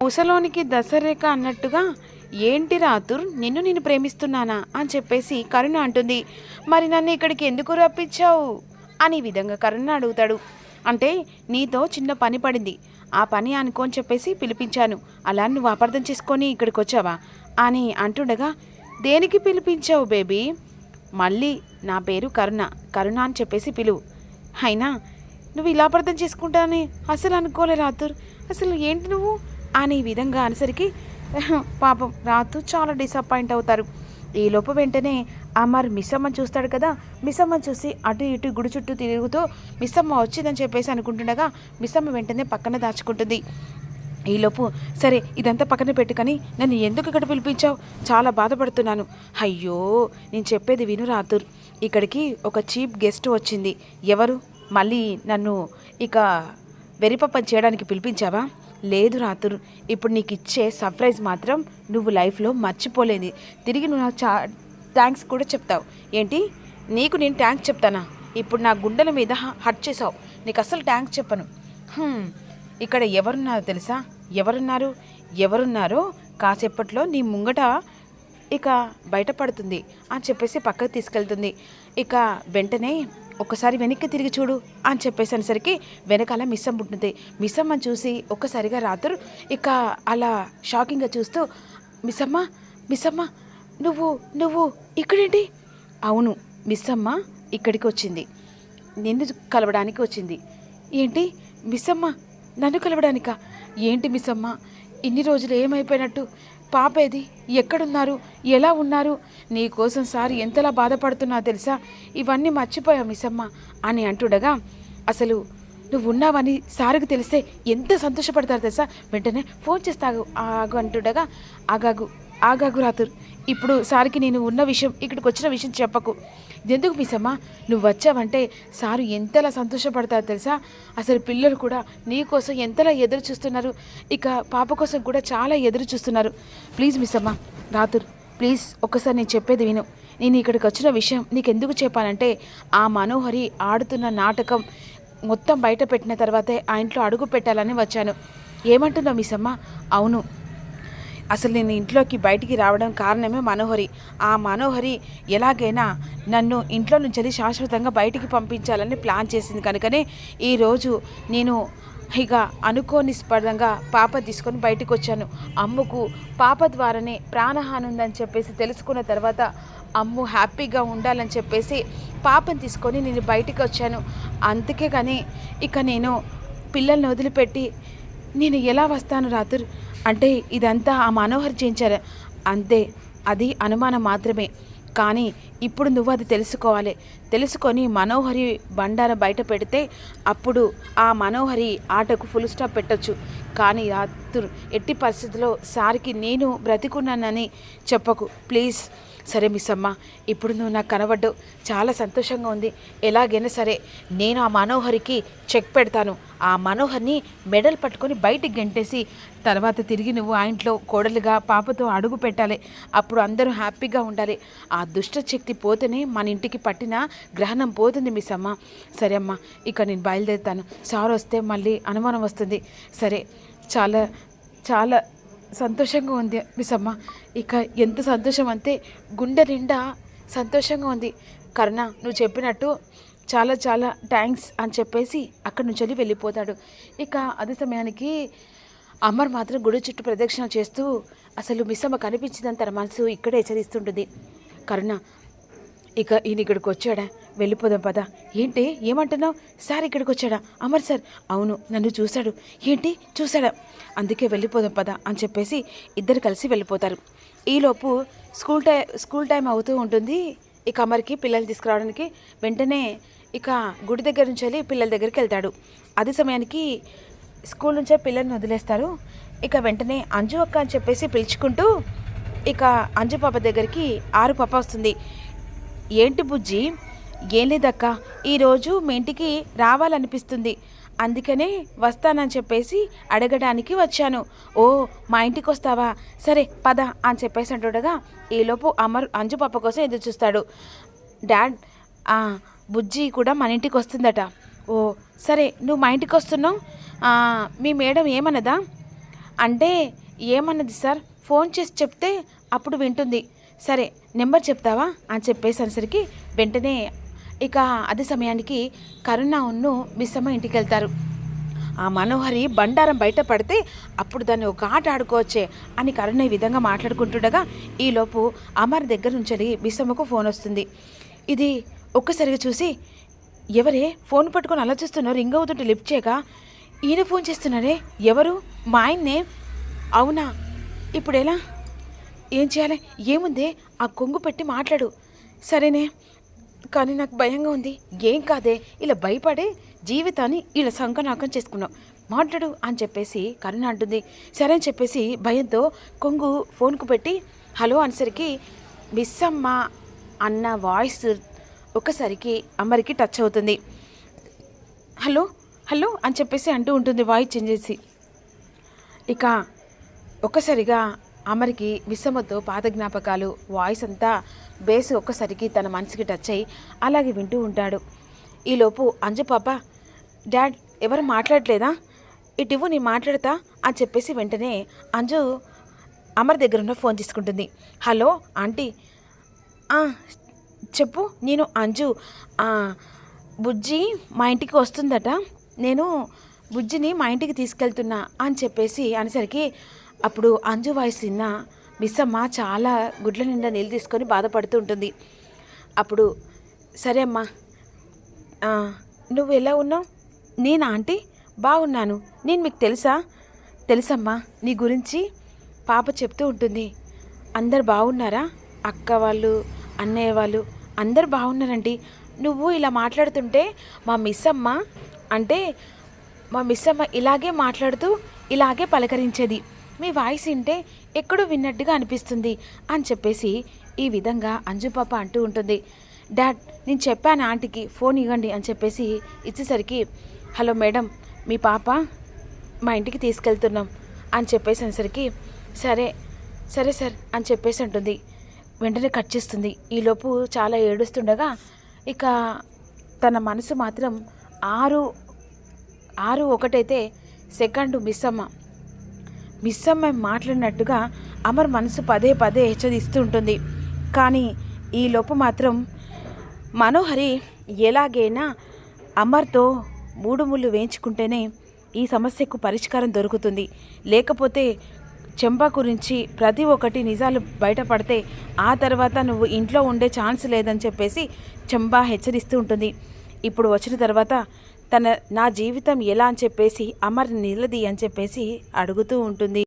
ముసలోనికి దశరేఖ అన్నట్టుగా ఏంటి రాతుర్ నిన్ను నేను ప్రేమిస్తున్నానా? అని చెప్పేసి కరుణ అంటుంది. మరి నన్ను ఇక్కడికి ఎందుకు రప్పించావు? అని విధంగా కరుణ అడుగుతాడు. అంటే నీతో చిన్న పని పడింది. ఆ పని అనుకోని చెప్పేసి పిలిపించాను. అలా నువ్వు అపార్థం చేసుకొని ఇక్కడికి వచ్చావా అని అంటుండగా దేనికి పిలిపించావు బేబీ? మళ్ళీ నా పేరు కరుణ. కరుణ అని చెప్పేసి పిలువు అయినా నువ్వు ఇలా అపార్థం చేసుకుంటానని అసలు అనుకోలే రాతుర్. అసలు ఏంటి నువ్వు? అని ఈ విధంగా అనేసరికి పాపం రాతు చాలా డిసప్పాయింట్ అవుతారు. ఈలోపు వెంటనే అమర్ మిస్సమ్మ చూస్తాడు కదా మిస్సమ్మని చూసి అటు ఇటు గుడి చుట్టూ తిరుగుతూ మిస్సమ్మ వచ్చిందని చెప్పేసి అనుకుంటుండగా మిస్సమ్మ వెంటనే పక్కన దాచుకుంటుంది. ఈలోపు సరే ఇదంతా పక్కన పెట్టుకొని నన్ను ఎందుకు ఇక్కడ పిలిపించావు? చాలా బాధపడుతున్నాను. అయ్యో నేను చెప్పేది విను రాతుర్. ఇక్కడికి ఒక చీప్ గెస్ట్ వచ్చింది. ఎవరు? మళ్ళీ నన్ను ఇక వెరిపప్పని చేయడానికి పిలిపించావా? లేదు రాతుర్ ఇప్పుడు నీకు ఇచ్చే సర్ప్రైజ్ మాత్రం నువ్వు లైఫ్లో మర్చిపోలేని. తిరిగి నువ్వు నాకు చా థ్యాంక్స్ కూడా చెప్తావు. ఏంటి? నీకు నేను థ్యాంక్స్ చెప్తానా? ఇప్పుడు నా గుండెల మీద హట్ చేసావు నీకు అసలు థ్యాంక్స్ చెప్పను. ఇక్కడ ఎవరున్నారో తెలుసా? ఎవరున్నారు? ఎవరున్నారో కాసేపట్లో నీ ముంగట ఇక బయటపడుతుంది అని చెప్పేసి పక్కకు తీసుకెళ్తుంది. ఇక వెంటనే ఒకసారి వెనక్కి తిరిగి చూడు అని చెప్పేసి వెనకాల మిస్సమ్మ ఉంటుంది. మిస్సమ్మని చూసి ఒక్కసారిగా రాత్రు ఇక అలా షాకింగ్గా చూస్తూ మిస్సమ్మ మిస్సమ్మ నువ్వు నువ్వు ఇక్కడేంటి? అవును మిస్సమ్మ ఇక్కడికి వచ్చింది. నిన్ను కలవడానికి వచ్చింది. ఏంటి? మిస్సమ్మ నన్ను కలవడానికా? ఏంటి మిస్సమ్మ? ఇన్ని రోజులు ఏమైపోయినట్టు? పాప ఏది ఎక్కడున్నారు? ఎలా ఉన్నారు? నీకోసం సార్ ఎంతలా బాధపడుతున్నా తెలుసా? ఇవన్నీ మర్చిపోయా మిసమ్మ అని అంటుండగా అసలు నువ్వు ఉన్నావని సార్కి తెలిస్తే ఎంత సంతోషపడతారు తెలుసా? వెంటనే ఫోన్ చేస్తాగు ఆగు అంటుండగా ఆగాగు ఆగాగు రాతురు ఇప్పుడు సార్కి నేను ఉన్న విషయం ఇక్కడికి వచ్చిన విషయం చెప్పకు. ఎందుకు మిసమ్మా? నువ్వు వచ్చావంటే సారు ఎంతలా సంతోషపడతారు తెలుసా? అసలు పిల్లలు కూడా నీ కోసం ఎంతలా ఎదురు చూస్తున్నారు? ఇక పాప కోసం కూడా చాలా ఎదురు చూస్తున్నారు. ప్లీజ్ మిసమ్మా రాతుర్ ప్లీజ్ ఒక్కసారి నేను చెప్పేది విను. నేను ఇక్కడికి వచ్చిన విషయం నీకు ఎందుకు చెప్పానంటే ఆ మనోహరి ఆడుతున్న నాటకం మొత్తం బయట పెట్టిన తర్వాతే ఆ ఇంట్లో అడుగు పెట్టాలని వచ్చాను. ఏమంటున్నావు మిసమ్మ? అవును అసలు నేను ఇంట్లోకి బయటికి రావడం కారణమే మనోహరి. ఆ మనోహరి ఎలాగైనా నన్ను ఇంట్లో నుంచి శాశ్వతంగా బయటికి పంపించాలని ప్లాన్ చేసింది. కనుకనే ఈరోజు నేను ఇక అనుకోని స్పదంగా పాప తీసుకొని బయటకు వచ్చాను. అమ్ముకు పాప ద్వారానే ప్రాణహాని ఉందని చెప్పేసి తెలుసుకున్న తర్వాత అమ్ము హ్యాపీగా ఉండాలని చెప్పేసి పాపను తీసుకొని నేను బయటికి వచ్చాను. అందుకే కానీ ఇక నేను పిల్లల్ని వదిలిపెట్టి నేను ఎలా వస్తాను రాత్రి? అంటే ఇదంతా ఆ మనోహర్ చేయించారు. అంతే అది అనుమానం మాత్రమే. కానీ ఇప్పుడు నువ్వు అది తెలుసుకోవాలి. తెలుసుకొని మనోహరి బండార బయట పెడితే అప్పుడు ఆ మనోహరి ఆటకు ఫుల్ స్టాప్ పెట్టొచ్చు. కానీ రాత్రు ఎట్టి పరిస్థితుల్లో సార్కి నేను బ్రతికున్నానని చెప్పకు. ప్లీజ్. సరే మిస్ అమ్మ ఇప్పుడు నువ్వు నాకు కనబడ్డావు. చాలా సంతోషంగా ఉంది. ఎలాగైనా సరే నేను ఆ మనోహరికి చెక్ పెడతాను. ఆ మనోహర్ని మెడల్ పట్టుకొని బయటికి గెంటేసి తర్వాత తిరిగి నువ్వు ఆ ఇంట్లో కోడలుగా పాపతో అడుగు పెట్టాలి. అప్పుడు అందరూ హ్యాపీగా ఉండాలి. ఆ దుష్టశక్తి పోతేనే మన ఇంటికి పట్టిన గ్రహణం పోతుంది మిస్ అమ్మ సరే అమ్మ ఇక నేను బయలుదేరుతాను. సార్ వస్తే మళ్ళీ అనుమానం వస్తుంది. సరే చాలా చాలా సంతోషంగా ఉంది మిసమ్మ. ఇక ఎంత సంతోషం అంతే గుండె నిండా సంతోషంగా ఉంది. కరుణ నువ్వు చెప్పినట్టు చాలా చాలా థ్యాంక్స్ అని చెప్పేసి అక్కడి నుంచి వెళ్ళి వెళ్ళిపోతాడు. ఇక అదే సమయానికి అమర్ మాత్రం గుడి చుట్టూ ప్రదక్షిణ చేస్తూ అసలు మిస్సమ్మ కనిపించిందని తన మనసు ఇక్కడే హెచ్చరిస్తుంటుంది. కరుణ ఇక ఈయన ఇక్కడికి వచ్చాడా? వెళ్ళిపోదాం పద. ఏంటి ఏమంటున్నావు? సార్ ఇక్కడికి వచ్చాడా? అమర్ సార్. అవును నన్ను చూశాడు. ఏంటి? చూశాడా? అందుకే వెళ్ళిపోదాం పద అని చెప్పేసి ఇద్దరు కలిసి వెళ్ళిపోతారు. ఈలోపు స్కూల్ టై స్కూల్ టైం అవుతూ ఉంటుంది. ఇక అమర్కి పిల్లల్ని తీసుకురావడానికి వెంటనే ఇక గుడి దగ్గర నుంచి వెళ్ళి పిల్లల దగ్గరికి వెళ్తాడు. అదే సమయానికి స్కూల్ నుంచే పిల్లల్ని వదిలేస్తారు. ఇక వెంటనే అంజు అక్క అని చెప్పేసి పిలుచుకుంటూ ఇక అంజు పాప దగ్గరికి ఆరు పాప వస్తుంది. ఏంటి బుజ్జి? ఏం లేదక్క ఈరోజు మీ ఇంటికి రావాలనిపిస్తుంది. అందుకనే వస్తానని చెప్పేసి అడగడానికి వచ్చాను. ఓ మా ఇంటికి వస్తావా సరే పద అని చెప్పేసి అంటుండగా ఈలోపు అమర్ అంజు పాప కోసం ఎదురు చూస్తాడు డాడ్ బుజ్జి కూడా మన ఇంటికి వస్తుందట ఓ సరే నువ్వు మా ఇంటికి వస్తున్నావు మీ మేడం ఏమన్నదా? అంటే ఏమన్నది సార్? ఫోన్ చేసి చెప్తే అప్పుడు వింటుంది. సరే నెంబర్ చెప్తావా? అని చెప్పేసరికి వెంటనే ఇక అదే సమయానికి కరుణ మిస్సమ్మ ఇంటికి వెళ్తారు ఆ మనోహరి బండారం బయట పడితే అప్పుడు దాన్ని ఒక ఆట ఆడుకోవచ్చే అని కరుణ ఈ విధంగా మాట్లాడుకుంటుండగా ఈలోపు అమర్ దగ్గర నుంచి బిస్సమ్మకు ఫోన్ వస్తుంది. ఇది ఒక్కసారిగా చూసి ఎవరే? ఫోన్ పట్టుకొని అలా చూస్తున్నారు రింగ్ అవుతుంటే లిఫ్ట్ చేయక? ఈయన ఫోన్ చేస్తున్నారే? ఎవరు? మా ఆయన్నే? అవునా? ఇప్పుడు ఎలా ఏం చేయాలి? ఏముంది? ఆ కొంగు పెట్టి మాట్లాడు. సరేనే కానీ నాకు భయంగా ఉంది. ఏం కాదే? ఇలా భయపడే జీవితాన్ని ఇలా సంకనాకం చేసుకున్నావు మాట్లాడు అని చెప్పేసి కరుణ అంటుంది. సరే అని చెప్పేసి భయంతో కొంగు ఫోన్కు పెట్టి హలో అనేసరికి మిస్ అమ్మ అన్న వాయిస్ ఒక్కసారికి అమ్మరికి టచ్ అవుతుంది. హలో హలో అని చెప్పేసి అంటూ ఉంటుంది వాయిస్ చేంజ్ చేసి. ఇక ఒక్కసారిగా అమరికి విషమతో పాత జ్ఞాపకాలు వాయిస్ అంతా బేస్ ఒక్కసారికి తన మనసుకి టచ్ అయ్యి అలాగే వింటూ ఉంటాడు. ఈలోపు అంజు పాప డాడ్ ఎవరు మాట్లాడలేదా? ఇటివ్వు నీ మాట్లాడతా అని చెప్పేసి వెంటనే అంజు అమర్ దగ్గర ఉన్న ఫోన్ తీసుకుంటుంది. Hello aunty. చెప్పు నేను అంజు. బుజ్జి మా ఇంటికి వస్తుందట. నేను బుజ్జిని మా ఇంటికి తీసుకెళ్తున్నా అని చెప్పేసి అనేసరికి అప్పుడు అంజు వాయిస్ విన్న మిస్సమ్మ చాలా గుడ్ల నిండా నీళ్ళు తీసుకొని బాధపడుతూ ఉంటుంది. అప్పుడు సరే అమ్మా నువ్వు ఎలా ఉన్నావు? నేను ఆంటీ? బాగున్నాను. నేను మీకు తెలుసా? తెలుసమ్మా నీ గురించి పాప చెప్తూ ఉంటుంది. అందరు బాగున్నారా? అక్క వాళ్ళు అన్నయ్య వాళ్ళు అందరు బాగున్నారండి. నువ్వు ఇలా మాట్లాడుతుంటే మా మిస్ అమ్మ అంటే మా మిస్ అమ్మ ఇలాగే మాట్లాడుతూ ఇలాగే పలకరించేది. మీ వాయిస్ వింటే ఎక్కడో విన్నట్టుగా అనిపిస్తుంది అని చెప్పేసి ఈ విధంగా అంజు పాప అంటూ ఉంటుంది. డాడ్ నేను చెప్పాను ఆంటీకి ఫోన్ ఇవ్వండి అని చెప్పేసి ఇచ్చేసరికి హలో మేడం మీ పాప మా ఇంటికి తీసుకెళ్తున్నాం అని చెప్పేసి అనేసరికి సరే సరే సార్ అని చెప్పేసి అంటుంది. వెంటనే కట్ చేస్తుంది. ఈలోపు చాలా ఏడుస్తుండగా ఇక తన మనసు మాత్రం ఆరు ఆరు ఒకటైతే సెకండ్ మిస్ అమ్మ. మిస్ మాట్లాడినట్టుగా అమర్ మనసు పదే పదే హెచ్చరిస్తూ ఉంటుంది కానీ ఈ లోపు మాత్రం మనోహరి ఎలాగైనా అమర్తో మూడు ముళ్ళు వేయించుకుంటేనే ఈ సమస్యకు పరిష్కారం దొరుకుతుంది. లేకపోతే చెంప గురించి ప్రతి ఒక్కటి నిజాలు బయటపడితే ఆ తర్వాత నువ్వు ఇంట్లో ఉండే ఛాన్స్ లేదని చెప్పేసి చెంబా హెచ్చరిస్తూ ఉంటుంది. ఇప్పుడు వచ్చిన తర్వాత తన నా జీవితం ఎలా? అని చెప్పేసి అమర్ నిలది అని చెప్పేసి అడుగుతూ ఉంటుంది.